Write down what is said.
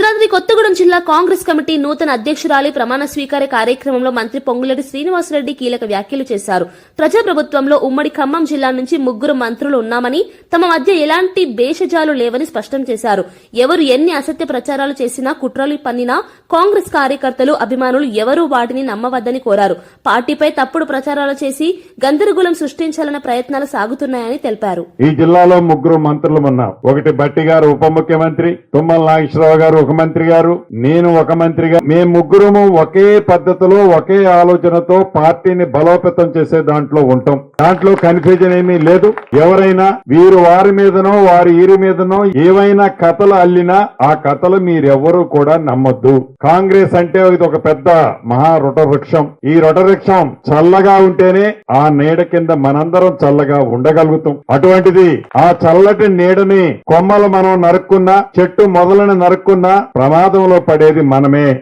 భద్రాద్రి కొత్తగూడెం జిల్లా కాంగ్రెస్ కమిటీ నూతన అధ్యక్షురాలి ప్రమాణ స్వీకార కార్యక్రమంలో మంత్రి పొంగులేటి శ్రీనివాసరెడ్డి కీలక వ్యాఖ్యలు చేశారు. ప్రజాప్రభుత్వంలో ఉమ్మడి ఖమ్మం జిల్లా నుంచి ముగ్గురు మంత్రులు ఉన్నామని తమ మధ్య ఎలాంటి భేషజాలు లేవని స్పష్టం చేశారు. ఎవరు ఎన్ని అసత్య ప్రచారాలు చేసినా కుట్రలు పన్నినా కాంగ్రెస్ కార్యకర్తలు అభిమానులు ఎవరూ వాటిని నమ్మవద్దని కోరారు. పార్టీపై తప్పుడు ప్రచారాలు చేసి గందరగోళం సృష్టించాలన్న ప్రయత్నాలు సాగుతున్నాయని తెలిపారు. ఈ జిల్లాలో ముగ్గురు మంత్రులు ఉన్నారు. ఒకటి బట్టి గారు ఉప ముఖ్యమంత్రి తుమ్మల నాగేశ్వరరావు గారు ఒక మంత్రి గారు నేను ఒక మంత్రిగా మేము ముగ్గురము ఒకే పద్ధతిలో ఒకే ఆలోచనతో పార్టీని బలోపేతం చేసే దాంట్లో ఉంటాం. దాంట్లో కన్ఫ్యూజన్ ఏమీ లేదు. ఎవరైనా వీరు వారి మీదనో వారి ఈరి మీదనో ఏవైనా కథలు అల్లినా ఆ కథలు మీరెవ్వరూ కూడా నమ్మొద్దు. కాంగ్రెస్ అంటే ఇది ఒక పెద్ద మహా వృక్షం ఈ వృక్షం చల్లగా ఉంటేనే ఆ నీడ కింద మనందరం చల్లగా ఉండగలుగుతాం. అటువంటిది ఆ చల్లటి నీడని కొమ్మలు మనం నరుక్కున్నా చెట్టు మొదలను నరుక్కున్నా ప్రమాదంలో పడేది మనమే.